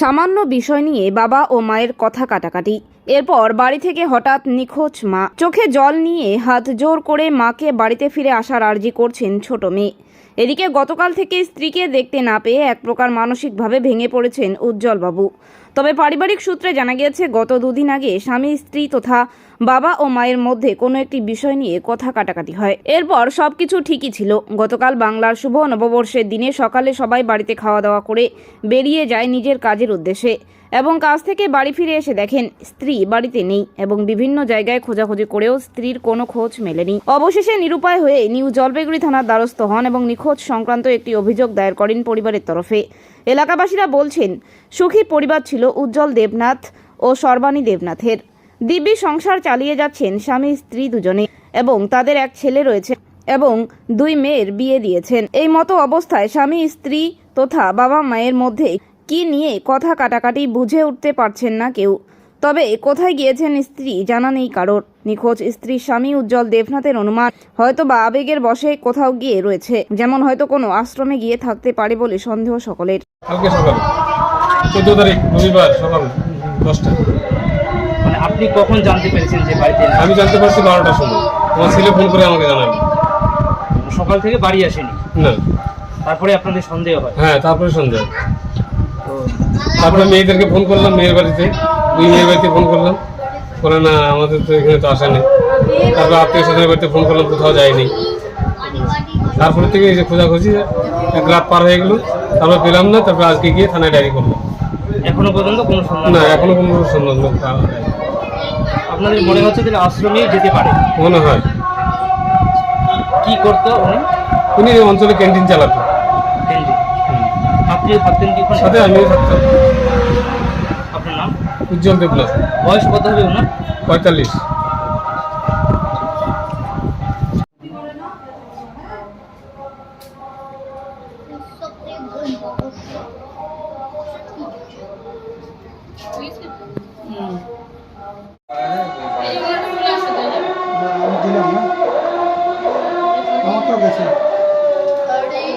সামান্য বিষয় নিয়ে বাবা ও মায়ের কথা কাটাকাটি। এরপর বাড়ি থেকে হঠাৎ নিখোঁজ মা। চোখে জল নিয়ে হাত জোর করে মাকে বাড়িতে ফিরে আসার আর্জি করছেন ছোট মেয়ে। এদিকে গতকাল থেকে স্ত্রীকে দেখতে না পেয়ে এক প্রকার মানসিকভাবে ভেঙে পড়েছেন উজ্জ্বলবাবু। তবে পারিবারিক সূত্রে জানা গিয়েছে, গত দুদিন আগে স্বামী, স্ত্রী তথা বাবা ও মায়ের মধ্যে কোনো একটি বিষয় নিয়ে কথা কাটাকাটি হয়। এরপর সবকিছু ঠিকই ছিল। গতকাল বাংলার শুভ নববর্ষের দিনে সকালে সবাই বাড়িতে খাওয়া দাওয়া করে বেরিয়ে যায় নিজের কাজের উদ্দেশ্যে এবং কাজ থেকে বাড়ি ফিরে এসে দেখেন স্ত্রী বাড়িতে নেই এবং বিভিন্ন জায়গায় খোঁজাখুঁজি করেও স্ত্রীর কোনো খোঁজ মেলেনি। অবশেষে নিরুপায় হয়ে নিউ জলপাইগুড়ি থানার দ্বারস্থ হন এবং নিখোঁজ সংক্রান্ত একটি অভিযোগ দায়ের করেন পরিবারের তরফে। এলাকাবাসীরা বলছেন, সুখী পরিবার ছিল উজ্জ্বল দেবনাথ ও সর্বাণী দেবনাথের। দিব্যি সংসার চালিয়ে যাচ্ছেন স্বামী, স্ত্রী দুজনে এবং তাদের এক ছেলে রয়েছে এবং দুই মেয়ের বিয়ে দিয়েছেন। এই মতো অবস্থায় স্বামী, স্ত্রী তথা বাবা মায়ের মধ্যে কি নিয়ে কথা কাটাকাটি বুঝে উঠতে পারছেন না কেউ? তবে কোথায় গিয়েছেন স্ত্রী জানা নেই কারোর। নিখোঁজ স্ত্রী স্বামী উজ্জ্বল দেবনাথের অনুমান হয়তো বা আবেগের বশে কোথাও গিয়ে রয়েছে, যেমন হয়তো কোনো আশ্রমে গিয়ে থাকতে পারে বলে সন্দেহ সকলের। সকালে। চোদ্দ তারিখ রবিবার সকাল দশটা। মানে আপনি কখন জানতে পেরেছেন যে বাড়িতে নেই? আমি জানতে পারছি বারোটার সময়। আমার ছেলে ফোন করে আমাকে জানালো সকাল থেকে বাড়ি আসেনি? না। তারপরে আপনাদের সন্দেহ হয়? হ্যাঁ তারপরে সন্ধ্যা তো তারপরে মেয়েদেরকে ফোন করলাম মেয়ের বাড়িতে। দুই মেয়ের বাড়িতে ফোন করলাম। বলে না আমাদের তো এখানে তো আসা নেই। তারপর আত্মীয় স্বজনের বাড়িতে ফোন করলাম কোথাও যায়নি। তারপরে থেকে এই যে খোঁজাখুঁজি এক রাত পার হয়ে গেলো। তারপর পেলাম না তারপর আজকে গিয়ে থানায় ডায়েরি করলাম। এখনও পর্যন্ত কোনো সন্ধান না এখনও কোনো সন্ধান। আপনাদের মনে হচ্ছে যে আশ্রমেই যেতে পারে? মনে হয়। কি করতো উনি? উনি এই অঞ্চলে ক্যান্টিন চালাতো। কেন্দ্রে আপনিও থাকতেন কি সাথে আমিও থাকতাম। আপনার নাম? উজ্জ্বল দেবনাথ। বয়স কত হবে ওনার? পঁয়তাল্লিশ। আমি দিলাম আমার তো গেছে।